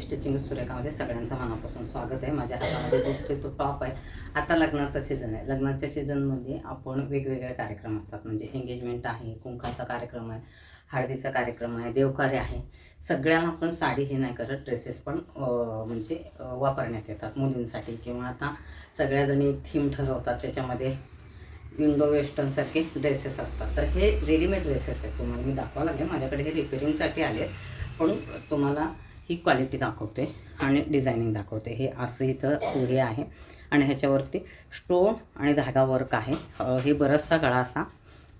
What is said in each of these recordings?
Stitching सुरेखामध्ये सगळ्यांचं मनापासून स्वागत आहे. माझ्या हातामध्ये दिसतोय तो टॉप आहे. आता लग्नाचा सीझन आहे. लग्नाच्या सीझनमध्ये आपण वेगवेगळे कार्यक्रम असतात. म्हणजे एंगेजमेंट आहे कुंकाचा कार्यक्रम आहे हळदीचा कार्यक्रम आहे देवकार्य आहे. सगळ्यांना आपण साडी हे नाही करत. ड्रेसेस पण म्हणजे वापरण्यात येतात मुलींसाठी. किंवा आता सगळ्याजणी थीम ठरवतात. त्याच्यामध्ये इंडो वेस्टर्नसारखे ड्रेसेस असतात. तर हे रेडीमेड ड्रेसेस आहेत. तुम्हाला मी दाखवा लागेल. माझ्याकडे हे रिपेरिंगसाठी आले आहेत. पण तुम्हाला ही क्वालिटी दाखवते आणि डिझायनिंग दाखवते. हे असं इथं हे आहे. आणि ह्याच्यावरती स्टोन आणि धागा वर्क आहे. हे बराचसा गळा असा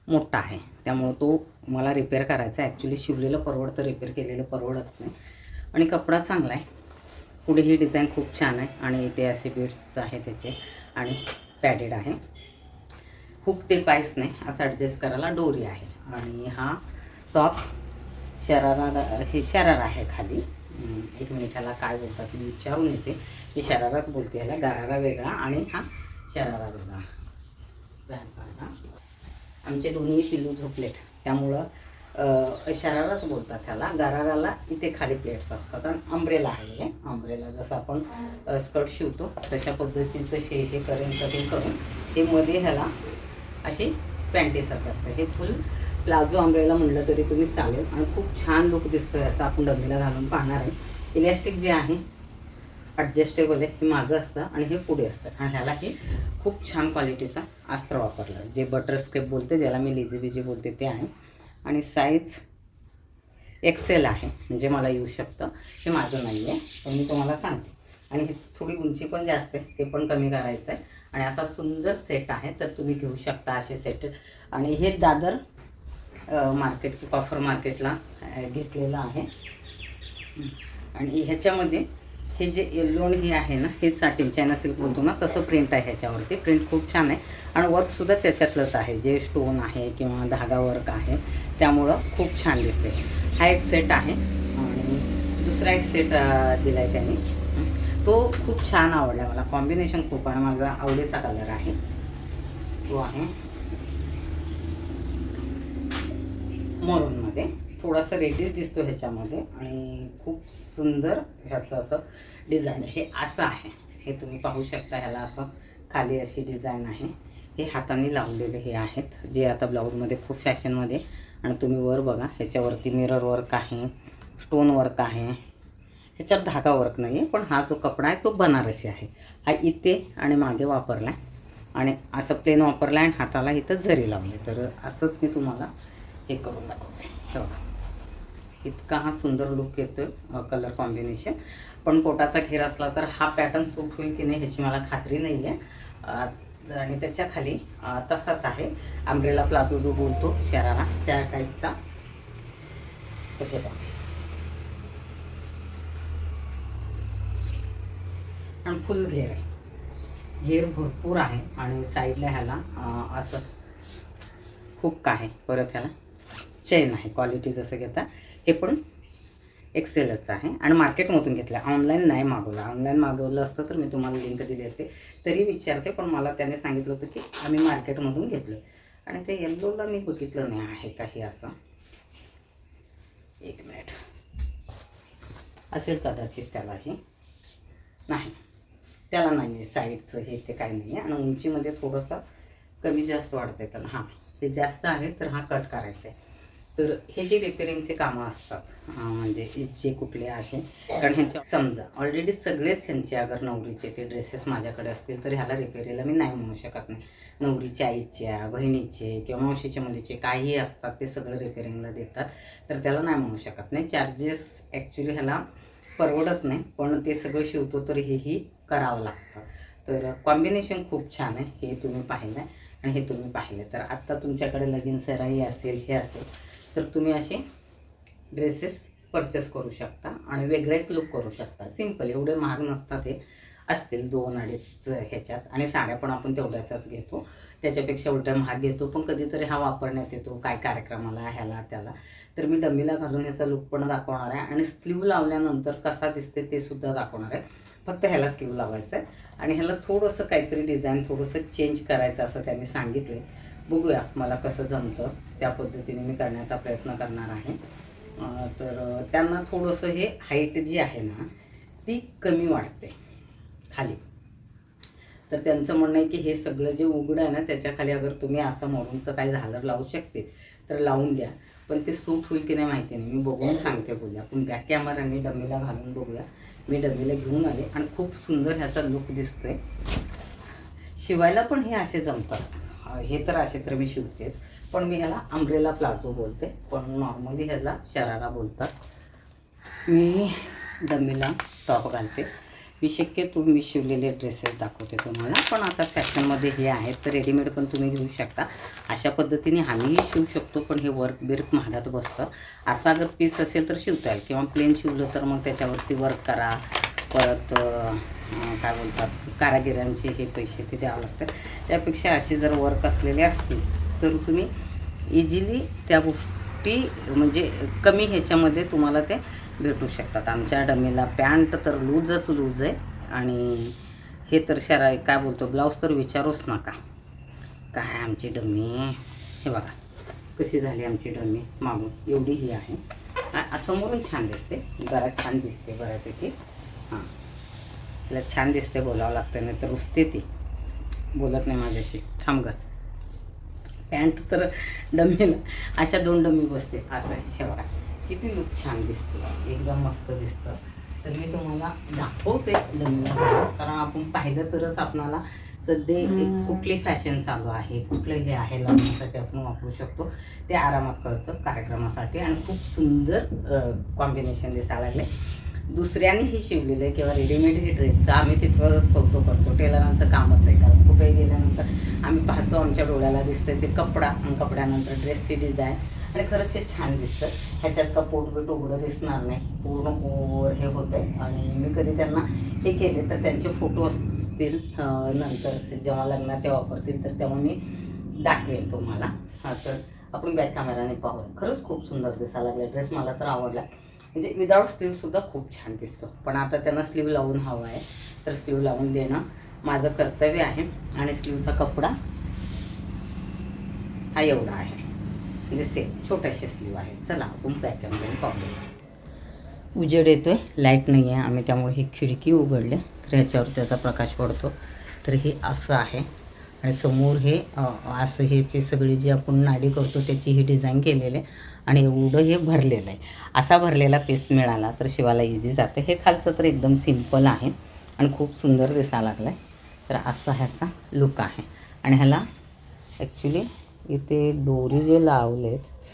मोठा आहे. त्यामुळं तो मला रिपेअर करायचा आहे. ॲक्च्युली शिवलेलं परवडतं रिपेअर केलेलं परवडत नाही. आणि कपडा चांगला आहे. पुढे ही डिझाईन खूप छान आहे आणि इथे असे बीड्स आहे त्याचे. आणि पॅडेड आहे. हुक ते काहीच नाही. असं ॲडजस्ट करायला डोरी आहे. आणि हा टॉप शरारा हे शरारा आहे खाली. एक मिनिट ह्याला काय बोलतात मी विचारून येते. मी शराराच बोलते ह्याला गरारा वेगळा आणि हा शरारा वेगळा. आमचे दोन्ही पिल्लू झोपलेत. त्यामुळं शराराच बोलतात त्याला गराराला इथे खाली प्लेट्स असतात आणि अंब्रेला आहे अम्ब्रेला अंब्रेला जसं आपण स्कर्ट शिवतो तशा पद्धतीचं शे हे करेन कटिंग करून ते मध्ये ह्याला अशी पॅन्टीसारखं असतं. हे फुल प्लाझो अम्ब्रेला म्हणलं तरी तुम्ही चालेल. आणि खूप छान लुक दिसतो याचा. आपण डबीला घालून पाहणार आहे. इलॅस्टिक जे आहे ॲडजस्टेबल आहे हे मागं असतं आणि हे पुढे असतं. आणि ह्याला हे खूप छान क्वालिटीचा अस्त्र वापरलं. जे बटर स्केप बोलते ज्याला मी लिजी बिजी बोलते ते आहे. आणि साईज एक्सेल आहे. म्हणजे मला येऊ शकतं. हे माझं नाही आहे पण मी तुम्हाला सांगते. आणि ही थोडी उंची पण जास्त आहे. ते पण कमी करायचं आहे आणि असा सुंदर सेट आहे. तर तुम्ही घेऊ शकता असे सेट आणि हे दादर मार्केट कॉफर मार्केटला घेतलेलं आहे. आणि ह्याच्यामध्ये हे जे येल्लो हे आहे ना हे साठी चायना सिल्क बोलतो ना तसं प्रिंट आहे ह्याच्यावरती. प्रिंट खूप छान आहे. आणि वर्कसुद्धा त्याच्यातलंच आहे. जे स्टोन आहे किंवा धागा वर्क आहे त्यामुळं खूप छान दिसते हा एक सेट आहे. आणि दुसरा एक सेट दिला आहे त्यांनी. तो खूप छान आवडला मला. कॉम्बिनेशन खूप आहे. माझा आवडीचा कलर आहे. तो आहे. मरूनमध्ये थोडासा रेडीज दिसतो ह्याच्यामध्ये आणि खूप सुंदर ह्याचं असं डिझाईन आहे. हे असं आहे. हे तुम्ही पाहू शकता ह्याला असं खाली अशी डिझाईन आहे. हे हाताने लावलेले हे आहेत जे आता ब्लाऊजमध्ये खूप फॅशनमध्ये आणि तुम्ही वर बघा ह्याच्यावरती मिरर वर्क आहे स्टोन वर्क आहे. ह्याच्यात धागा वर्क नाही आहे पण हा जो कपडा आहे तो बनारसी आहे. हा इथे आणि मागे वापरला आहे आणि असं प्लेन वापरला आहे आणि हाताला इथं जरी लावले. तर असंच मी तुम्हाला हे करून दाखवते बघा. इतका हा सुंदर लुक येतोय कलर कॉम्बिनेशन पण पोटाचा घेर असला तर हा पॅटर्न सूट होईल की नाही ह्याची मला खात्री नाही आहे आणि त्याच्याखाली तसाच आहे. आंब्रेला प्लाझो जो बोलतो शरारा त्या टाईपचा हे बघा. आणि फुल घेर आहे. घेर भरपूर आहे आणि साईडला ह्याला असं हुक आहे. परत ह्याला. चेन आहे क्वालिटी जसं घेता हे पण एक्सेलच आहे. आणि मार्केटमधून घेतलं. ऑनलाईन नाही मागवलं. ऑनलाईन मागवलं असतं तर मी तुम्हाला लिंक दिली असते. तरी विचारते पण मला त्याने सांगितलं होतं की आम्ही मार्केटमधून घेतलं. आणि ते येल्लोला मी बघितलं नाही आहे काही असं. एक मिनिट असेल कदाचित त्यालाही. नाही. त्याला नाही आहे साईडचं हे ते काही नाही आहे आणि उंचीमध्ये थोडंसं कमी जास्त वाढतं आहे त्याला. हां. हे जास्त आहे तर हा कट करायचा आहे तर हे जे रिपेरिंगचे कामं असतात म्हणजे जे कुठले असे कारण ह्यांच्या समजा ऑलरेडी सगळेच ह्यांचे अगर नवरीचे ते ड्रेसेस माझ्याकडे असतील तर ह्याला रिपेरीला मी नाही म्हणू शकत नाही. नवरीच्या आईच्या बहिणीचे किंवा मावशीच्या मुलीचे काही असतात ते सगळं रिपेरिंगला देतात तर त्याला नाही म्हणू शकत नाही. चार्जेस ॲक्च्युली ह्याला परवडत नाही पण ते सगळं शिवतो तर हेही करावं लागतं. तर कॉम्बिनेशन खूप छान आहे हे तुम्ही पाहिलं आहे आणि हे तुम्ही पाहिलं तर आत्ता तुमच्याकडे लगीन सराई असेल हे असेल तर तुम्ही असे ड्रेसेस परचेस करू शकता आणि वेगळे एक लुक करू शकता. सिंपल एवढे महाग नसतात हे. असतील दोन अडीच ह्याच्यात आणि साड्या पण आपण तेवढ्याचाच घेतो. त्याच्यापेक्षा उलट्या महाग घेतो पण कधीतरी हा वापरण्यात येतो काय कार्यक्रमाला ह्याला त्याला. तर मी डमीला घालून ह्याचा लुक पण दाखवणार आहे आणि स्लीव लावल्यानंतर कसा दिसते ते सुद्धा दाखवणार आहे. फक्त ह्याला स्लीव लावायचं आहे आणि ह्याला थोडंसं काहीतरी डिझाईन थोडंसं चेंज करायचं असं त्यांनी सांगितलं बघूया मला कसं जमतं. त्या पद्धतीने मी करण्याचा प्रयत्न करणार आहे. तर त्यांना थोडंसं हे हाईट जी आहे ना ती कमी वाढते खाली. तर त्यांचं म्हणणं आहे की हे सगळं जे उघडं आहे ना त्याच्याखाली अगर तुम्ही असं मरूनचं काही झालर लावू शकते तर लावून द्या. पण ते सूट होईल की नाही माहिती नाही. मी बघून सांगते बोलूया आपण बॅक कॅमेराने डमीला घालून बघूया. मी डमीला घेऊन आले आणि खूप सुंदर ह्याचा लुक दिसतोय. शिवायला पण हे असे जमतात. हे तर असे तर मी शिवतेच पण मी ह्याला अम्ब्रेला प्लाझो बोलते. पण नॉर्मली ह्याला शरारा बोलतात. मी डमीला टॉप घालते. मी शक्यतो मी शिवलेले ड्रेसेस दाखवते तुम्हाला पण आता फॅशनमध्ये हे आहेत तर रेडीमेड पण तुम्ही घेऊ शकता. अशा पद्धतीने आम्हीही शिवू शकतो पण हे वर्क बिर्क महागात बसतं. असा जर पीस असेल तर शिवता येईल किंवा प्लेन शिवलं तर मग त्याच्यावरती वर्क करा. परत काय बोलतात कारागिरांचे हे पैसे ते द्यावं लागतात त्यापेक्षा असे जर वर्क असलेले असतील तर तुम्ही इझिली त्या गोष्टी म्हणजे कमी ह्याच्यामध्ये तुम्हाला ते भेटू शकतात. आमच्या डमीला पॅन्ट तर लूजच लूज आहे आणि हे तर शरा काय बोलतो ब्लाऊज तर विचारूच नका. काय आमची डमी? हे बघा कशी झाली आमची डमी? मागून एवढी ही आहे. समोरून छान दिसते जरा छान दिसते बऱ्यापैकी. हां. तिला छान दिसते बोलावं लागतं नाही तर रुसते ती. बोलत नाही माझ्याशी. थांब ग. पॅन्ट तर डमीला अशा दोन डमी बसते. असं आहे. हे बघा. किती लुक छान दिसतो. एकदम मस्त दिसतं. तर मी तुम्हाला दाखवते डमीला. कारण आपण पाहिलं तरच आपणाला सध्या एक कुठली फॅशन चालू आहे कुठलं हे आहे लग्नासाठी आपण वापरू शकतो. ते आरामात कळतं कार्यक्रमासाठी. आणि खूप सुंदर कॉम्बिनेशन दिसायला लागले दुसऱ्यानेही शिवलेलं आहे किंवा रेडीमेड हे ड्रेसचं आम्ही तिथवरच कौतुक करतो. टेलरांचं कामच आहे कारण कुठेही गेल्यानंतर आम्ही पाहतो आमच्या डोळ्याला दिसतं ते कपडा आणि कपड्यानंतर ड्रेसची डिझाईन आणि खरंच हे छान दिसतं. ह्याच्यात का पोट बिट उघडं दिसणार नाही. पूर्ण ओवर हे होतं आहे आणि मी कधी त्यांना हे केले तर त्यांचे फोटो असतील नंतर जेव्हा लग्नात ते वापरतील तर तेव्हा मी दाखवेन तुम्हाला. हा तर आपण बॅक कॅमेराने पाहूया. खरंच खूप सुंदर दिसायला लागला. ड्रेस मला तर आवडला. म्हणजे विदाऊट स्लीवसुद्धा खूप छान दिसतो. पण आता त्यांना स्लीव लावून हवा आहे तर स्लीव लावून देणं माझं कर्तव्य आहे. आणि स्लीवचा कपडा हा एवढा आहे. म्हणजे सेम छोट्याशे स्लीव आहे चला आपण बॅक पाहूया. उजेड येतोय लाइट नाही आहे आम्ही त्यामुळे ही खिडकी उघडली. तर ह्याच्यावर त्याचा प्रकाश पडतो. तर हे असं आहे. आणि समोर हे असं ह्याची सगळी जी आपण नाडी करतो त्याची ही डिझाईन केलेली आहे आणि एवढं हे भरलेलं आहे. असा भरलेला पीस मिळाला तर शिवाला इझी जातं. हे खालचं तर एकदम सिंपल आहे आणि खूप सुंदर दिसायला लागलं आहे तर असा ह्याचा लुक आहे. आणि ह्याला ॲक्च्युली इथे डोरी जे लावलेत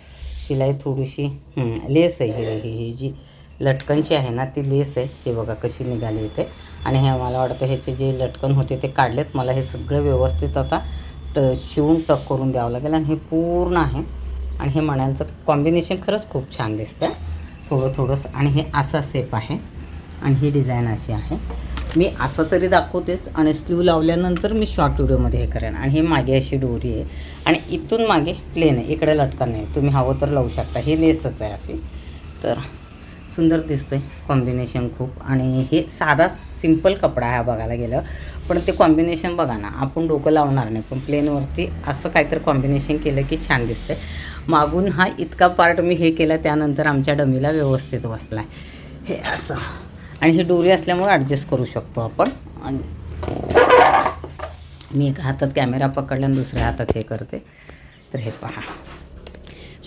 शिलाई थोडीशी लेस आहे. ही ही ही जी लटकनची आहे ना ती लेस आहे. हे बघा कशी निघाली इथे. आणि हे मला वाटतं ह्याचे जे लटकन होते ते काढलेत. मला हे सगळं व्यवस्थित आता ट शिवून टक करून द्यावं लागेल आणि हे पूर्ण आहे. आणि हे मण्यांचं कॉम्बिनेशन खरंच खूप छान दिसतं थोडं थोडंसं आणि हे असा सेप आहे. आणि ही डिझाईन अशी आहे. मी असं तरी दाखवतेच आणि स्लीव लावल्यानंतर मी शॉर्ट व्हिडिओमध्ये हे करेन. आणि हे मागे अशी डोरी आहे. आणि इथून मागे प्लेन आहे. इकडे लटकन आहे तुम्ही हवं तर लावू शकता. हे लेसच आहे अशी. तर सुंदर दिसतोय कॉम्बिनेशन खूप. आणि हे साधा सिंपल कपडा आहे हा बघायला गेलं पण ते कॉम्बिनेशन बघा ना आपण डोकं लावणार नाही. पण प्लेनवरती असं काहीतरी कॉम्बिनेशन केलं की छान दिसतंय. मागून हा इतका पार्ट मी हे केला त्यानंतर आमच्या डमीला व्यवस्थित बसला आहे हे असं. आणि ही डोरी असल्यामुळे ॲडजस्ट करू शकतो आपण. आणि मी एका हातात कॅमेरा पकडला आणि दुसऱ्या हातात हे करते. तर हे पहा.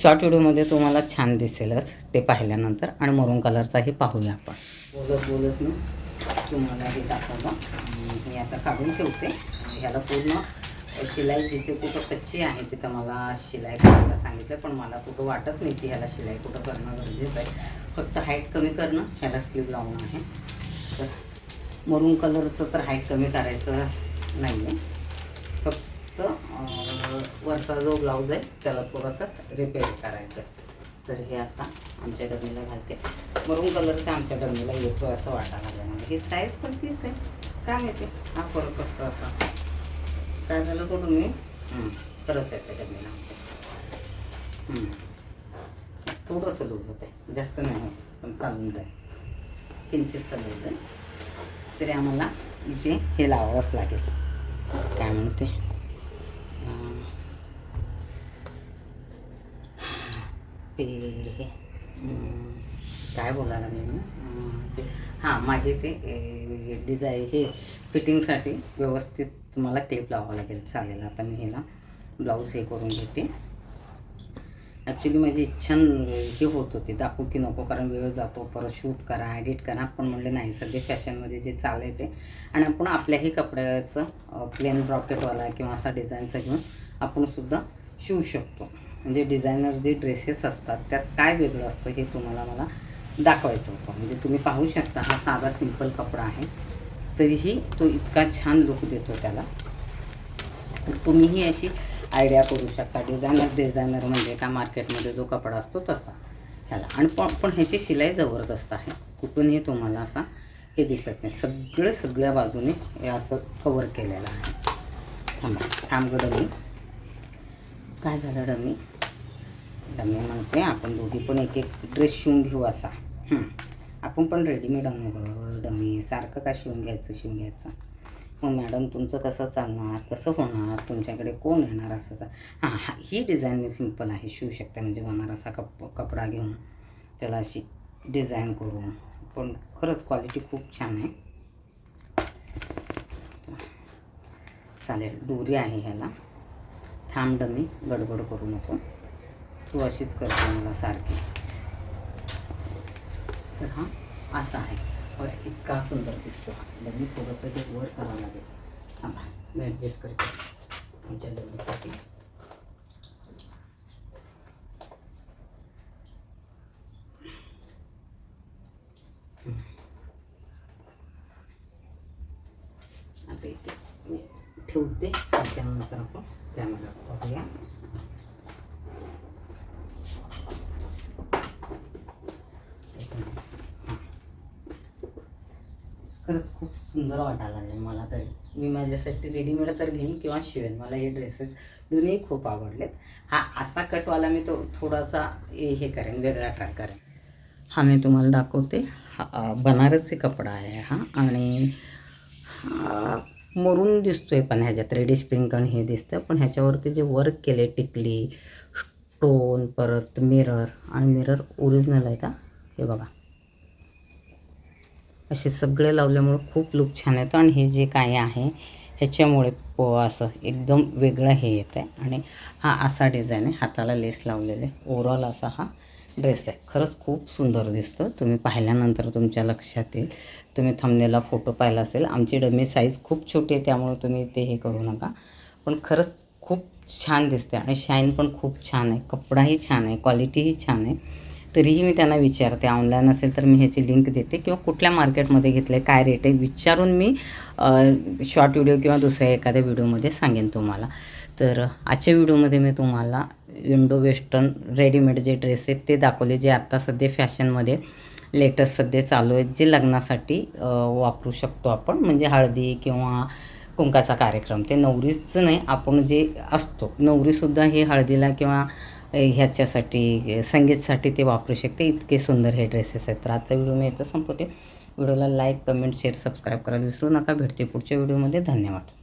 शॉर्ट व्हिडिओमध्ये तुम्हाला छान दिसेलच ते पाहिल्यानंतर. आणि मरून कलरचाही पाहूया आपण. बोलत बोलत ना तुम्हाला हे दाखवलं हे आता काढून ठेवते. ह्याला पूर्ण शिलाई जिथे कुठं कच्ची आहे तिथं मला शिलाई करायला सांगितलं पण मला कुठं वाटत नाही की ह्याला शिलाई कुठं करणं गरजेचं आहे. फक्त हाईट कमी करणं ह्याला स्लीव लावणं आहे. तर मरून कलरचं तर हाईट कमी करायचं नाही आहे फक्त वरचा जो ब्लाऊज आहे त्याला थोडासा रिपेअर करायचं तर हे आता आमच्या डमीला घालते. मरून कलरचा आमच्या डमीला येतो असं वाटायला लागलं मला. ही साईज पण तीच आहे. काय माहिती? हा फरक असतो असा. काय झालं कुठून मी खरंच आहे त्या डमीला आमच्या. थोडंसं लूज होतं आहे जास्त नाही होत, पण चालून जाईल. किंचितचं लूज आहे. तरी आम्हाला इथे हे लावावंच लागेल. काय म्हणते? पे काय बोलायला मी? ते हां माझे ते डिझाईन हे फिटिंगसाठी व्यवस्थित तुम्हाला क्लिप लावावं लागेल चालेल. आता मी ह्याला ब्लाऊज हे करून घेते. ॲक्च्युली माझी इच्छा हे होत होती दाखवू की नको कारण वेळ जातो परत शूट करा एडिट करा. आपण म्हणलं नाही सध्या फॅशनमध्ये जे चालले ते. आणि आपण आपल्याही कपड्याचं प्लेन ब्रॉकेटवाला किंवा असा डिझाईनचा घेऊन आपण सुद्धा शिवू शकतो. म्हणजे डिझायनर जे ड्रेसेस असतात त्यात काय वेगळं असतं हे तुम्हाला मला दाखवायचं होतं. म्हणजे तुम्ही पाहू शकता हा साधा सिंपल कपडा आहे. तरीही तो इतका छान लुक देतो त्याला. तर तुम्हीही अशी आयडिया करू शकता. डिझायनर डिझायनर म्हणजे का मार्केटमध्ये जो कपडा असतो तसा. ह्याला. आणि पण पण ह्याची शिलाई जबरदस्त आहे. कुठूनही तुम्हाला असा हे दिसत नाही. सगळं सगळ्या बाजूने हे असं कवर केलेलं आहे. थांबा. थांब मी काय झालं डमी? डमी म्हणते आपण दोघी पण एक एक ड्रेस शिवून घेऊ असा. आपण पण रेडीमेड आणू गं डमी. सारखं का शिवून घ्यायचं शिवून घ्यायचं? मग मॅडम तुमचं कसं चालणार? कसं होणार? तुमच्याकडे कोण येणार असं हां हा ही डिझाईन मी सिंपल आहे. शिवू शकते म्हणजे बनारसा कप कपडा घेऊन. त्याला अशी डिझाईन करून. पण खरंच क्वालिटी खूप छान आहे. चालेल दोरी आहे ह्याला. थांब डमी गडबड करू नको. तू अशीच करते मला सारखी. तर हा असा आहे. बघा इतका सुंदर दिसतो हा. डमी थोडंसं हे वर करावं लागेल. थांबा मी ॲडजस्ट करते. तुमच्या डमीसाठी आता इथे मी ठेवते. आपण कॅमेरा पाहूया खरंच खूप सुंदर वाटायला लागले मला तरी. मी माझ्यासाठी रेडीमेड तर घेईन किंवा शिवेन. मला हे ड्रेसेस दोन्ही खूप आवडलेत. हा असा कटवाला मी तो थोडासा हे करेन वेगळा ट्राय करेन. हा मी तुम्हाला दाखवते. हा बनारसी कपडा आहे हा. आणि हा मरून दिसतो आहे पण ह्याच्यात रेडिश पिंक आणि हे दिसतं पण ह्याच्यावरती जे वर्क केले टिकली स्टोन परत मिरर आणि मिरर ओरिजिनल आहे का? हे बघा. असे सगळे लावल्यामुळं खूप लुक छान येतो आणि हे जे काय आहे ह्याच्यामुळे प असं एकदम वेगळं हे येतं आहे आणि हा असा डिझाईन आहे हाताला लेस लावलेले. ओव्हरऑल असा हा ड्रेस आहे. खरंच खूप सुंदर दिसतं. तुम्ही पाहिल्यानंतर तुमच्या लक्षात येईल. तुम्ही थंबनेला फोटो पाहिला असेल. आमची डमी साईज खूप छोटी आहे त्यामुळे तुम्ही ते हे करू नका. पण खरंच खूप छान दिसते आणि शाईन पण खूप छान आहे. कपडाही छान आहे क्वालिटीही छान आहे. तरीही मी त्यांना विचारते ऑनलाईन असेल तर मी ह्याची लिंक देते किंवा कुठल्या मार्केटमध्ये घेतले काय रेट आहे विचारून मी शॉर्ट व्हिडिओ किंवा दुसऱ्या एखाद्या व्हिडिओमध्ये सांगेन तुम्हाला. तर आजच्या व्हिडिओमध्ये मी तुम्हाला इंडो वेस्टर्न रेडीमेड जे ड्रेस आहेत ते दाखवले जे आत्ता सध्या फॅशनमध्ये लेटेस्ट सध्या चालू आहेत जे लग्नासाठी वापरू शकतो आपण. म्हणजे हळदी किंवा कुंकाचा कार्यक्रम ते नवरीचं नाही आपण जे असतो. नवरीसुद्धा हे हळदीला किंवा ह्याच्यासाठी संगीतसाठी ते वापरू शकते. इतके सुंदर हे ड्रेसेस आहेत. तर आजचा व्हिडिओ मी इथं संपवते. व्हिडिओला लाईक कमेंट शेअर सबस्क्राईब करायला विसरू नका. भेटते पुढच्या व्हिडिओमध्ये. धन्यवाद.